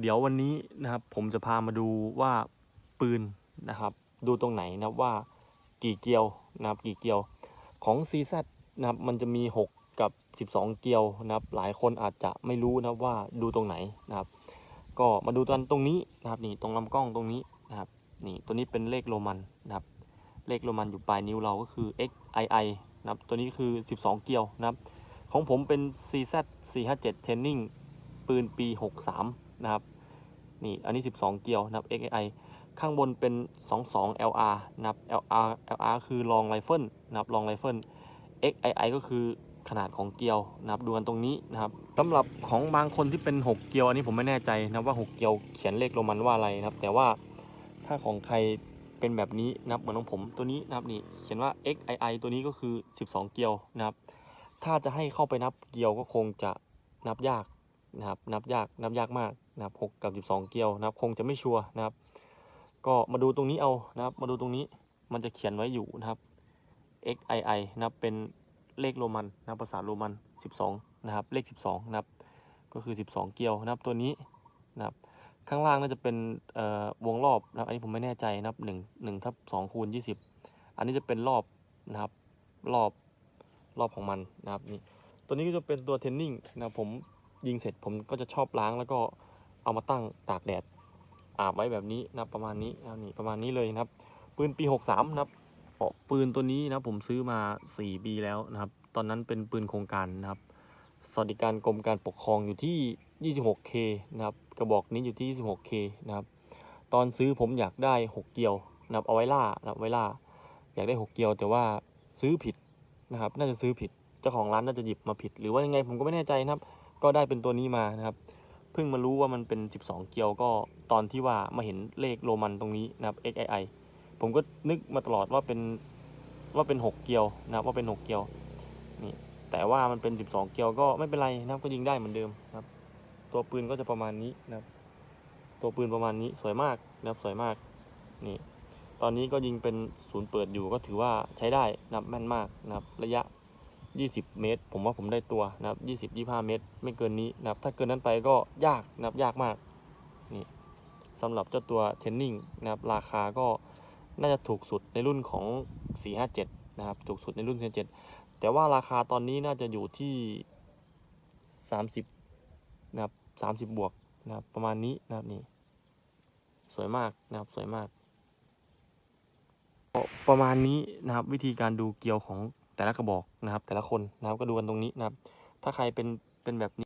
เดี๋ยววันนี้นะครับผมจะพามาดูว่าปืนนะครับ ดูตรงไหนนะว่ากี่เกลียวนะครับกี่เกลียวของ CZ นะครับมันจะมี 6 กับ 12 เกลียวนะครับ หลายคนอาจจะไม่รู้นะว่าดูตรงไหนนะครับ ก็มาดูตอนตรงนี้นะครับนี่ตรงลำกล้องตรงนี้นะครับนี่ตัวนี้เป็นเลขโรมันนะครับ เลขโรมันอยู่ปลายนิ้วเราก็คือ XII นะครับตัวนี้คือ 12 เกลียวนะครับ ของผมเป็น CZ 457 Training ปืนปี 63 นะครับนี่อันนี้ 12 เกียวนะครับ XAI ข้างบนเป็น 22 LR นะครับ LR LR คือ long rifle นะครับ long rifle XII ก็คือขนาดของเกียวนะครับดูกันตรงนี้นะครับสำหรับของบางคนที่เป็น 6 เกียวอันนี้ผมไม่แน่ใจนะว่า 6 เกียวเขียนเลขโรมันว่าอะไรนะครับ แต่ว่าถ้าของใครเป็นแบบนี้นะครับเหมือนของผมตัวนี้นะครับนี่เขียนว่า XII ตัวนี้ก็คือ 12 เกียวนะครับ ถ้าจะให้เข้าไปนับเกียวก็คงจะนับยาก นะครับนับยากนับยากมากนะครับ6กับ12เกียวนะครับ คงจะไม่ชัวร์นะครับ ก็มาดูตรงนี้เอานะครับ มาดูตรงนี้มันจะเขียนไว้อยู่นะครับ XII นะครับเป็นเลขโรมันนะครับภาษาโรมัน 12 นะครับ เลข 12 นะครับ ก็คือ 12 เกียวนะครับตัวนี้นะครับข้างล่างน่าจะเป็นวงรอบนะครับ อันนี้ผมไม่แน่ใจนะครับ1 1ทับ2คูณ20 อันนี้จะเป็นรอบนะครับรอบรอบของมันนะครับนี่ตัวนี้ก็จะเป็นตัวเทนนิ่งนะครับผม ยิงเสร็จผมก็จะชอบล้างแล้วก็เอามาตั้งตากแดดอาบไว้แบบนี้นะประมาณนี้นะนี่ประมาณนี้เลยนะครับ ปืนปี 63 นะครับปืนตัวนี้นะผมซื้อมา 4 ปีแล้วนะครับ ตอนนั้นเป็นปืนโครงการนะครับสวัสดิการกรมการปกครองอยู่ที่ 26K นะครับ กระบอกนี้อยู่ที่ 26K นะครับ ตอนซื้อผมอยากได้ 6 เกลียวนะครับเอาไว้ล่านะครับไว้ล่า อยากได้ 6 เกลียว แต่ว่าซื้อผิดนะครับ น่าจะซื้อผิด เจ้าของร้านน่าจะหยิบมาผิด หรือว่ายังไงผมก็ไม่แน่ใจนะครับ ก็ได้เป็นตัวนี้มานะครับเพิ่งมารู้ว่ามันเป็น 12 เกียวก็ตอนที่ว่ามาเห็นเลขโรมันตรงนี้นะครับ XII ผมก็นึกมาตลอดว่าเป็นว่าเป็น 6 เกียวนะครับว่าเป็น 6 เกียวนี่แต่ว่ามันเป็น 12 เกียวก็ไม่เป็นไรนะครับก็ยิงได้เหมือนเดิมนะครับ ตัวปืนก็จะประมาณนี้นะครับ ตัวปืนประมาณนี้สวยมากนะครับสวยมากนี่ตอนนี้ก็ยิงเป็นศูนย์เปิดอยู่ก็ถือว่าใช้ได้นะครับแม่นมากนะครับระยะ 20 เมตร ผมว่าผมได้ตัวนะครับ 20 25 เมตร ไม่เกินนี้นะครับ ถ้าเกินนั้นไปก็ยากนะครับ ยากมากนี่สำหรับเจ้าตัวเทนนิ่งนะครับ ราคาก็น่าจะถูกสุดในรุ่นของ 457 นะครับ ถูกสุดในรุ่น 47 แต่ว่าราคาตอนนี้น่าจะอยู่ที่ 30 นะครับ 30 บวกนะครับ ประมาณนี้นะครับนี่ สวยมากนะครับ สวยมาก ประมาณนี้นะครับวิธีการดูเกลียวของ แต่ละกระบอกนะครับ แต่ละคนนะครับก็ดูกันตรงนี้นะครับ ถ้าใครเป็นเป็นแบบนี้